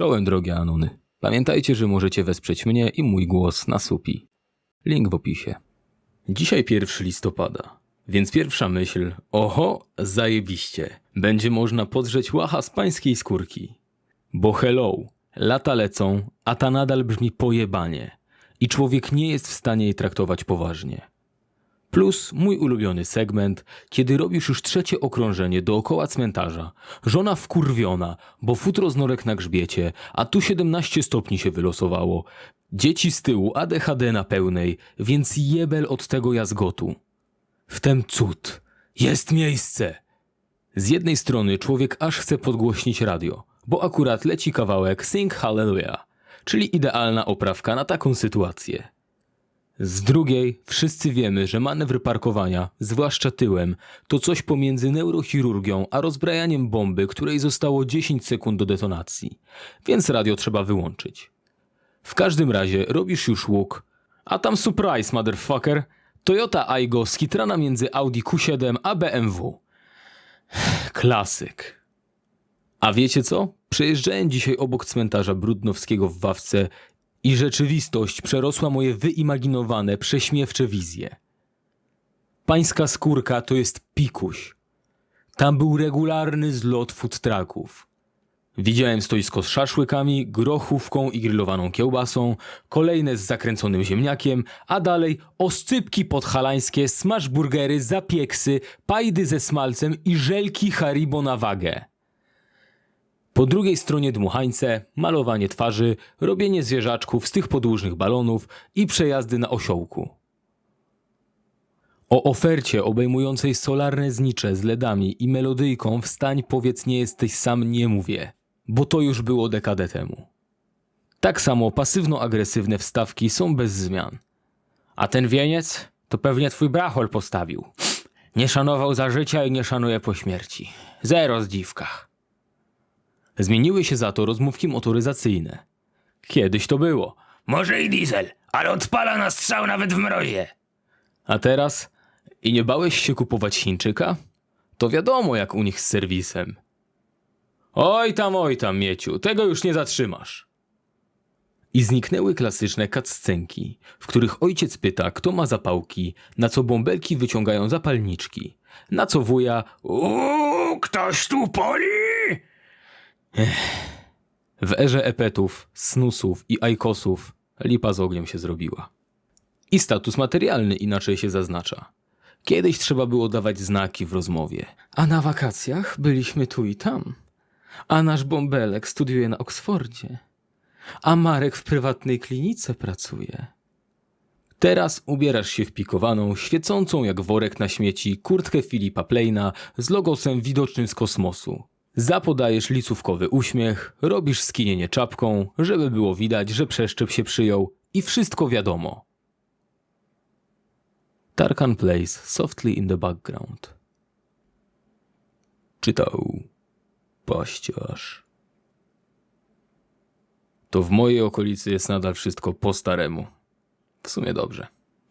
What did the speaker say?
Czołem drogie Anuny. Pamiętajcie, że możecie wesprzeć mnie i mój głos na supi. Link w opisie. Dzisiaj 1 listopada, więc pierwsza myśl, oho, zajebiście. Będzie można podrzeć łacha z pańskiej skórki. Bo hello, lata lecą, a ta nadal brzmi pojebanie. I człowiek nie jest w stanie jej traktować poważnie. Plus mój ulubiony segment, kiedy robisz już trzecie okrążenie dookoła cmentarza. Żona wkurwiona, bo futro z norek na grzbiecie, a tu 17 stopni się wylosowało. Dzieci z tyłu, ADHD na pełnej, więc jebel od tego jazgotu. Wtem cud. Jest miejsce! Z jednej strony człowiek aż chce podgłośnić radio, bo akurat leci kawałek Sing Hallelujah, czyli idealna oprawka na taką sytuację. Z drugiej, wszyscy wiemy, że manewr parkowania, zwłaszcza tyłem, to coś pomiędzy neurochirurgią a rozbrajaniem bomby, której zostało 10 sekund do detonacji, więc radio trzeba wyłączyć. W każdym razie robisz już łuk, a tam surprise, motherfucker, Toyota Aygo skitrana między Audi Q7 a BMW. Klasyk. A wiecie co? Przejeżdżałem dzisiaj obok cmentarza Brudnowskiego w Wawce i rzeczywistość przerosła moje wyimaginowane, prześmiewcze wizje. Pańska skórka to jest pikuś. Tam był regularny zlot food trucków. Widziałem stoisko z szaszłykami, grochówką i grillowaną kiełbasą, kolejne z zakręconym ziemniakiem, a dalej oscypki podhalańskie, smashburgery, zapieksy, pajdy ze smalcem i żelki Haribo na wagę. Po drugiej stronie dmuchańce, malowanie twarzy, robienie zwierzaczków z tych podłużnych balonów i przejazdy na osiołku. O ofercie obejmującej solarne znicze z ledami i melodyjką wstań powiedz nie jesteś sam nie mówię, bo to już było dekadę temu. Tak samo pasywno-agresywne wstawki są bez zmian. A ten wieniec to pewnie twój brachol postawił. Nie szanował za życia i nie szanuje po śmierci. Zero zdziwkach. Zmieniły się za to rozmówki motoryzacyjne. Kiedyś to było. Może i diesel, ale odpala na strzał nawet w mrozie. A teraz? I nie bałeś się kupować Chińczyka? To wiadomo jak u nich z serwisem. Oj tam, oj tam, Mieciu, tego już nie zatrzymasz. I zniknęły klasyczne cutscenki, w których ojciec pyta, kto ma zapałki, na co bąbelki wyciągają zapalniczki, na co wuja Uuu, ktoś tu poli? W erze epetów, snusów i ajkosów lipa z ogniem się zrobiła. I status materialny inaczej się zaznacza. Kiedyś trzeba było dawać znaki w rozmowie. A na wakacjach byliśmy tu i tam. A nasz bąbelek studiuje na Oksfordzie. A Marek w prywatnej klinice pracuje. Teraz ubierasz się w pikowaną, świecącą jak worek na śmieci kurtkę Filipa Pleina z logosem widocznym z kosmosu. Zapodajesz licówkowy uśmiech, robisz skinienie czapką, żeby było widać, że przeszczep się przyjął i wszystko wiadomo. Tarkan plays softly in the background. Czytał paściarz. To w mojej okolicy jest nadal wszystko po staremu. W sumie dobrze.